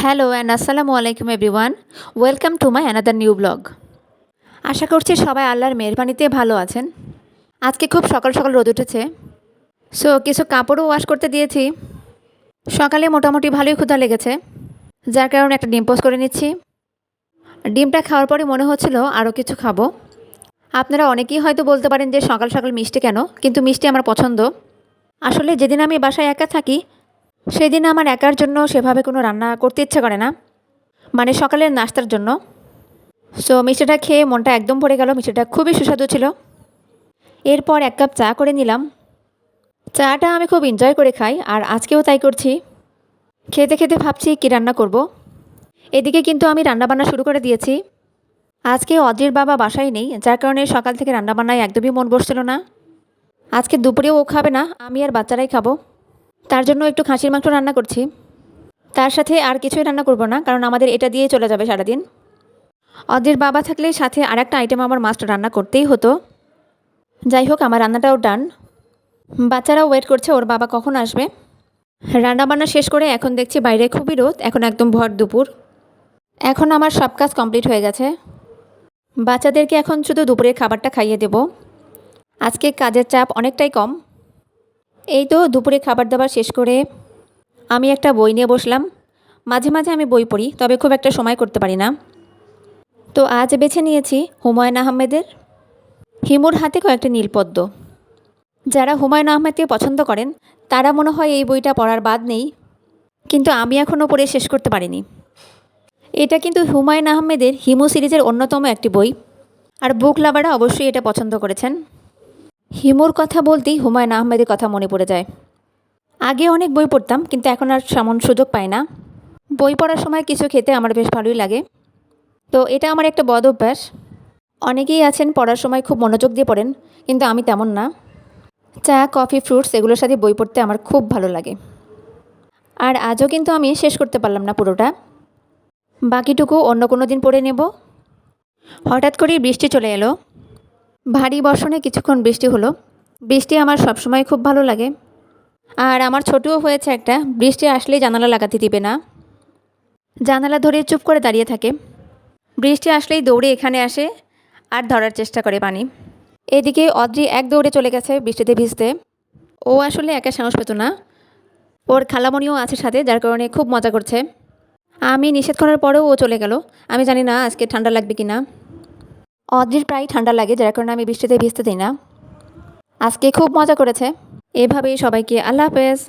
Hello and আসসালামু আলাইকুম everyone welcome to my another new blog আশা করছি সবাই আল্লাহর মেহরবানিতে ভালো আছেন। আজকে খুব সকাল সকাল রোদ উঠেছে। সো কিছু কাপড়ও ওয়াশ করতে দিয়েছি। সকালে মোটামুটি ভালোই ক্ষুধা লেগেছে। যার কারণে একটা ডিম পোস্ট করে নিচ্ছি। ডিমটা খাওয়ার পরে মনে হচ্ছিল আরও কিছু খাব। আপনারা অনেকেই হয়তো বলতে পারেন যে সকাল সকাল মিষ্টি কেন, কিন্তু মিষ্টি আমার পছন্দ। আসলে যেদিন আমি বাসায় একা থাকি, সেদিন আমার একার জন্য সেভাবে কোনো রান্না করতে ইচ্ছে করে না। মানে সকালের নাস্তার জন্য। সো মিষ্টিটা খেয়ে মনটা একদম ভরে গেল। মিষ্টিটা খুবই সুস্বাদু ছিল। এরপর এক কাপ চা করে নিলাম। চাটা আমি খুব এনজয় করে খাই, আর আজকেও তাই করছি। খেতে খেতে ভাবছি কী রান্না করব। এদিকে কিন্তু আমি রান্নাবান্না শুরু করে দিয়েছি। আজকে অদ্রির বাবা বাসায় নেই, যার কারণে সকাল থেকে রান্নাবান্নায় একদমই মন বসছিল না। আজকে দুপুরেও ও খাবে না, আমি আর বাচ্চারাই খাব। তার জন্য একটু খাসির মাংস রান্না করছি। তার সাথে আর কিছুই রান্না করব না, কারণ আমাদের এটা দিয়ে চলে যাবে সারাদিন। অদের বাবা থাকলে সাথে আর একটা আইটেম আমার মাস্ট রান্না করতেই হতো। যাই হোক আমার রান্নাটাও ডান। বাচ্চারাও ওয়েট করছে, ওর বাবা কখন আসবে? রান্না বান্না শেষ করে এখন দেখছি বাইরে খুবই রোদ, এখন একদম ভর দুপুর। এখন আমার সব কাজ কমপ্লিট হয়ে গেছে। বাচ্চাদেরকে এখন শুধু দুপুরের খাবারটা খাইয়ে দেব। আজকে কাজের চাপ অনেকটাই কম। এই তো দুপুরে খাবার দাবার শেষ করে আমি একটা বই নিয়ে বসলাম। মাঝে মাঝে আমি বই পড়ি, তবে খুব একটা সময় করতে পারি না। তো আজ বেছে নিয়েছি হুমায়ুন আহমেদের হিমুর হাতে কয়েকটি নীলপদ্ম। যারা হুমায়ুন আহমেদকে পছন্দ করেন, তারা মনে হয় এই বইটা পড়ার বাদ নেই। কিন্তু আমি এখনও পড়ে শেষ করতে পারিনি। এটা কিন্তু হুমায়ুন আহমেদের হিমু সিরিজের অন্যতম একটি বই। আর বুক লাভাররা অবশ্যই এটা পছন্দ করেছেন। হিমুর কথা বলতেই হুমায়ুন আহমেদের কথা মনে পড়ে যায়। আগে অনেক বই পড়তাম, কিন্তু এখন আর সেমন সুযোগ পাই না। বই পড়ার সময় কিছু খেতে আমার বেশ ভালোই লাগে। তো এটা আমার একটা বদ অভ্যাস। অনেকেই আছেন পড়ার সময় খুব মনোযোগ দিয়ে পড়েন, কিন্তু আমি তেমন না। চা, কফি, ফ্রুটস এগুলোর সাথে বই পড়তে আমার খুব ভালো লাগে। আর আজও কিন্তু আমি শেষ করতে পারলাম না পুরোটা। বাকিটুকু অন্য কোনো দিন পড়ে নেব। হঠাৎ করেই বৃষ্টি চলে এলো। ভারী বর্ষণে কিছুক্ষণ বৃষ্টি হলো। বৃষ্টি আমার সবসময় খুব ভালো লাগে। আর আমার ছোটও হয়েছে একটা, বৃষ্টি আসলেই জানালা লাগাতে দিবে না। জানালা ধরে চুপ করে দাঁড়িয়ে থাকে। বৃষ্টি আসলেই দৌড়ে এখানে আসে আর ধরার চেষ্টা করে পানি। এদিকে অদ্রি এক দৌড়ে চলে গেছে বৃষ্টিতে ভিজতে। ও আসলে একা সাহস পেত না। ওর খালামণিও আছে সাথে, যার কারণে খুব মজা করছে। আমি নিষেধ করার পরেও ও চলে গেল। আমি জানি না আজকে ঠান্ডা লাগবে কি না অদ্রির প্রায় ঠান্ডা লাগে, যার কারণে আমি বৃষ্টিতে ভিজতে দিই না। আজকে খুব মজা করেছে। এভাবেই সবাইকে আল্লাহ হাফেজ।